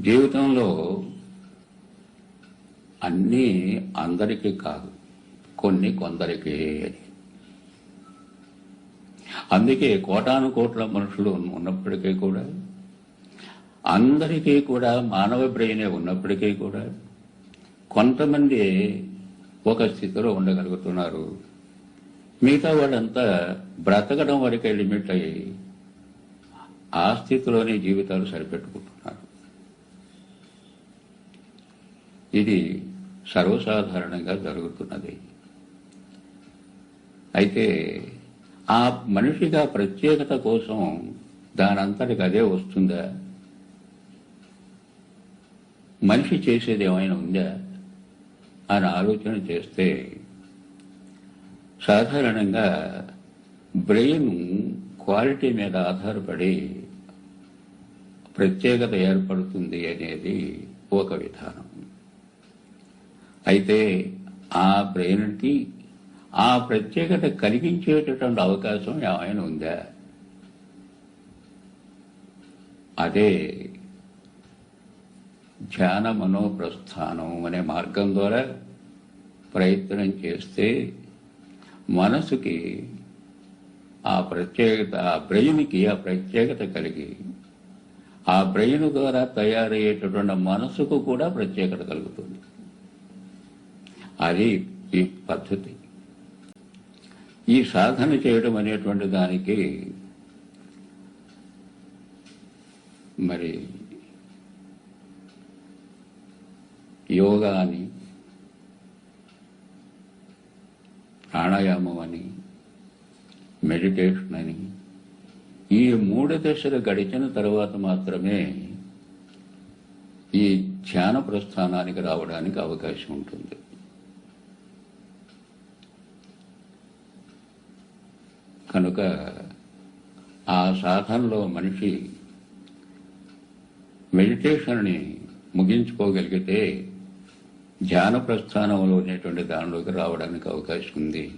జీవితంలో అన్నీ అందరికీ కాదు కొన్ని కొందరికి. అని అందుకే కోటాను కోట్ల మనుషులు ఉన్నప్పటికీ కూడా అందరికీ కూడా మానవ బ్రెయినే ఉన్నప్పటికీ కూడా కొంతమంది ఒక స్థితిలో ఉండగలుగుతున్నారు. మిగతా వాళ్ళంతా బ్రతకడం వరకే లిమిట్ అయ్యి ఆ స్థితిలోనే జీవితాలు సరిపెట్టుకుంటున్నారు. ఇది సర్వసాధారణంగా జరుగుతున్నది. అయితే ఆ మనిషిగా ప్రత్యేకత కోసం దానంతటికి అదే వస్తుందా? మనిషి చేసేది ఏమైనా ఉందా? అని ఆలోచన చేస్తే సాధారణంగా బ్రెయిన్ క్వాలిటీ మీద ఆధారపడి ప్రత్యేకత ఏర్పడుతుంది అనేది ఒక విధానం. అయితే ఆ బ్రెయిన్కి ఆ ప్రత్యేకత కలిగించేటటువంటి అవకాశం ఏమైనా ఉందా? అదే ధ్యాన మనోప్రస్థానం అనే మార్గం ద్వారా ప్రయత్నం చేస్తే మనసుకి ఆ ప్రత్యేకత ఆ బ్రెయిన్కి ఆ ప్రత్యేకత కలిగి ఆ బ్రెయిన్ ద్వారా తయారయ్యేటటువంటి మనసుకు కూడా ప్రత్యేకత కలుగుతుంది. అది ఈ పద్ధతి. ఈ సాధన చేయడం అనేటువంటి దానికి మరి యోగా అని ప్రాణాయామం అని మెడిటేషన్ అని ఈ మూడు దశలు గడిచిన తర్వాత మాత్రమే ఈ ధ్యాన ప్రస్థానానికి రావడానికి అవకాశం ఉంటుంది. కనుక ఆ సాధనలో మనిషి మెడిటేషన్ని ముగించుకోగలిగితే ధ్యాన ప్రస్థానంలో ఉండేటువంటి దానిలోకి రావడానికి అవకాశం ఉంది.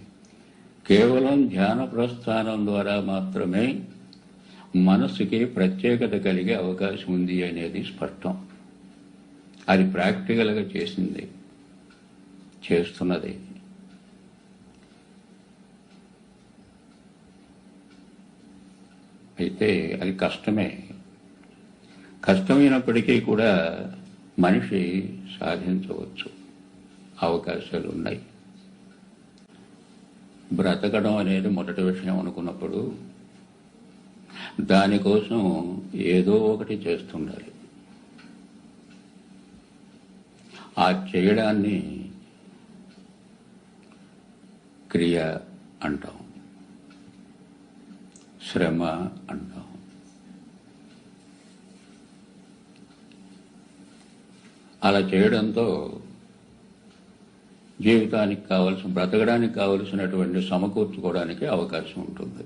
కేవలం ధ్యాన ప్రస్థానం ద్వారా మాత్రమే మనస్సుకి ప్రత్యేకత కలిగే అవకాశం ఉంది అనేది స్పష్టం. అది ప్రాక్టికల్గా చేసింది చేస్తున్నది. అయితే అది కష్టమే. కష్టమైనప్పటికీ కూడా మనిషి సాధించవచ్చు అవకాశాలు ఉన్నాయి బ్రతకడం అనేది మొదటి విషయం అనుకున్నప్పుడు దానికోసం ఏదో ఒకటి చేస్తుండాలి. ఆ చేయడాన్ని క్రియ అంటాం. శ్రమ అంటాం. అలా చేయడంతో జీవితానికి కావలసిన బ్రతకడానికి కావలసినటువంటి సమకూర్చుకోవడానికి అవకాశం ఉంటుంది.